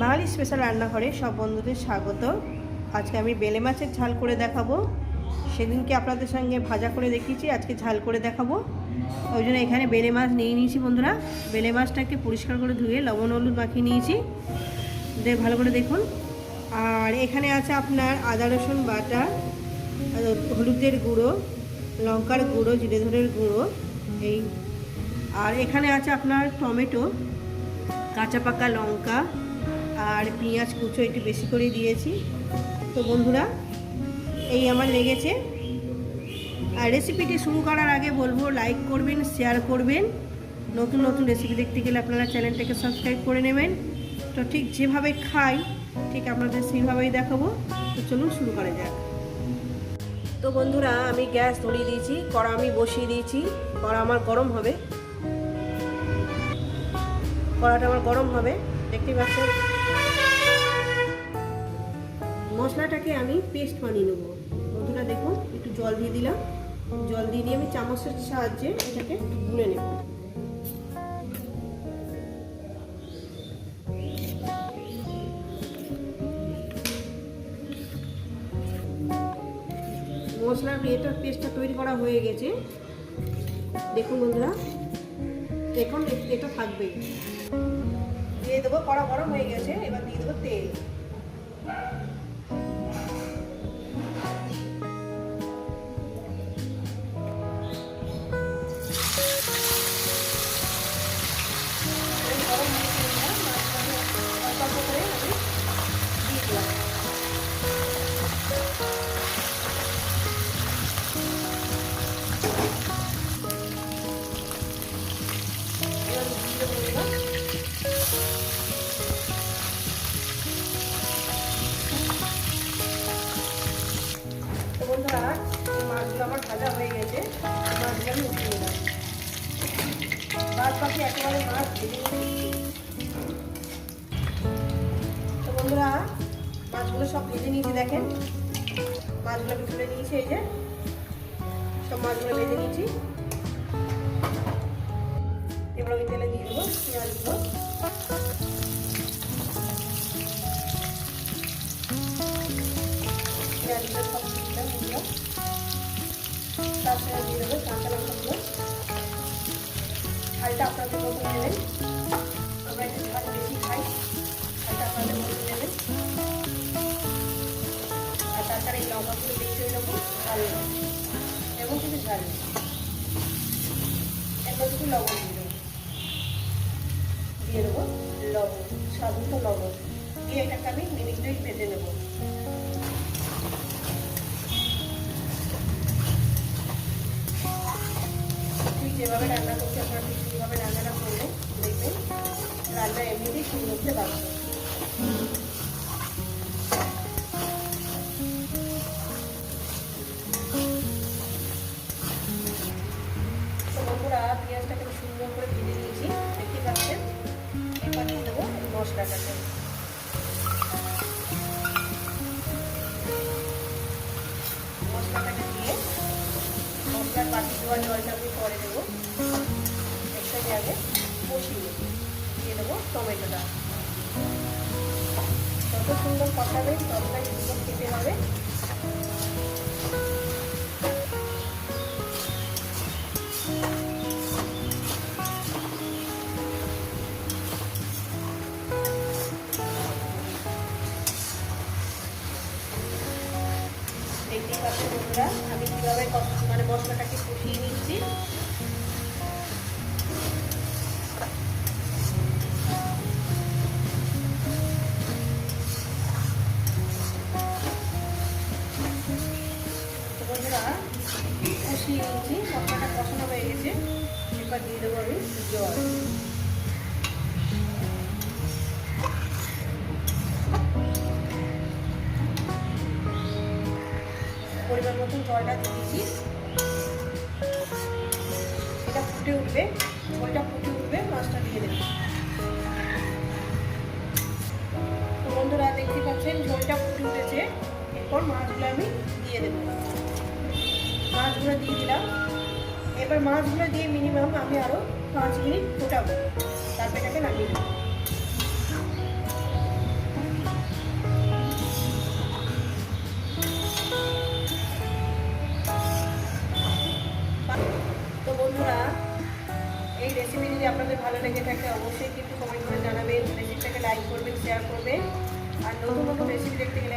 বাঙালি special রান্নাঘরে সব বন্ধুদের স্বাগত। আজকে আমি বেলে মাছের ঝাল করে দেখাবো। সেদিনকে আপনাদের সঙ্গে ভাজা করে দেখিয়েছি, আজকে ঝাল করে দেখাবো। ওই জন্য এখানে বেলে মাছ নিয়ে নিয়েছি বন্ধুরা। বেলে মাছটাকে পরিষ্কার করে ধুয়ে লবণ হলুদ মাখিয়ে নিয়েছি। ভালো করে দেখুন। আর এখানে আছে আপনার আদা, রসুন বাটা হলুদের গুঁড়ো, লঙ্কার গুঁড়ো, জিরে ধরের গুঁড়ো, এই। আর এখানে আছে আপনার টমেটো, কাঁচা পাকা লঙ্কা আর পেঁয়াজ কুচো একটু বেশি করে দিয়েছি। তো বন্ধুরা, এই আমার লেগেছে। আর রেসিপিটি শুরু করার আগে বলব লাইক করবেন শেয়ার করবেন। নতুন নতুন রেসিপি দেখতে গেলে আপনারা চ্যানেলটাকে সাবস্ক্রাইব করে নেবেন। তো ঠিক যেভাবে খাই, ঠিক আপনাদের সেইভাবেই দেখাবো। তো চলুন শুরু করা যাক। তো বন্ধুরা, আমি গ্যাস ধরিয়ে দিয়েছি, কড়া আমি বসিয়ে দিয়েছি। কড়া আমার গরম হবে। কড়াটা আমার গরম হবে। দেখতে পাচ্ছেন? মশলাটাকে আমি পেস্ট বানিয়ে নেব। বন্ধুরা দেখুন, একটু জল দিয়ে দিলাম। জল দিয়ে দিয়ে আমি চামচের সাহায্যে এটাকে গুলে নেব। মশলার এটা পেস্টটা তৈরি করা হয়ে গেছে। দেখুন বন্ধুরা, এখন এটা থাকবে। দিয়ে দেবো, কড়া গরম হয়ে গেছে, এবার দিয়ে দেবো তেল। মাছগুলো আমার ভাজা হয়ে গেছে। মাছগুলো আমি বাদ বাকি একেবারে মাছ ভেজে বন্ধুরা, মাছগুলো সব ভেজে নিয়েছি, দেখেন। মাছগুলো আমি তুলে নিয়েছি, এই যে। সব মাছগুলো ভেজে নিয়েছি এবার আমি তেলে দিয়ে দেবো পেঁয়াজগুলো পেঁয়াজগুলো সব দিলাম দিলাম তার দিয়ে দেবো কাঁচা লঙ্কাগুলো ঝালটা আপনাদের মতো নেবেন। আমরা একটু ঝাল বেশি খাই ঝালটা আপনাদের মতো নেবেন। আর তাছাড়া এই লঙ্কাগুলো বেশি হয়ে। যাব এরপর কিছু লবণ দিয়ে দিয়ে লবণ স্বাদ লবণ দিয়ে এটাকে আমি মিনিট দুই ভেজে নেব যেভাবে রান্না করছি আপনারা ঠিক সেইভাবে রান্নাটা করবেন দেখবেন রান্না এমনিতেই সুন্দর হতে পারবে পেঁয়াজটাকে সুন্দর করে ভেজে নিয়েছি। দেখতে পাচ্ছেন? এবার দিয়ে দেবো মশলাটাকে। মশলাটাকে দিয়ে মশলার বাটি দেওয়া জলটা আমি পরে দেবো। একসাথে আগে বসিয়ে দিয়ে দেবো টমেটোটা। যত সুন্দর কষাবে, ততটাই সুন্দর খেতে হবে। পাচ্ছেন বন্ধুরা আমি কীভাবে মানে মশলাটাকে কষিয়ে নিচ্ছি। বন্ধুরা, কষিয়ে নিচ্ছি। মশলাটা কষানো হয়ে গেছে। এবার দিয়ে দেবো আমি জল। জলটা দিয়ে দিচ্ছি। এটা ফুটে উঠবে। জলটা ফুটে উঠবে মাছটা দিয়ে দেবে। বন্ধুরা, দেখতে পাচ্ছেন ঝোলটা ফুটে উঠেছে। এরপর মাছগুলো আমি দিয়ে দেবো। মাছগুলো দিয়ে দিলাম। এবার মাছগুলো দিয়ে মিনিমাম আমি আরও পাঁচ মিনিট ফোটাবো। তারপর এটাকে নামিয়ে দেবো আপনাদের ভালো লেগে থাকে, অবশ্যই কিন্তু কমেন্ট করে জানাবেন। রেসিপিটাকে লাইক করবেন শেয়ার করবেন। আর নতুন নতুন রেসিপি দেখতে গেলে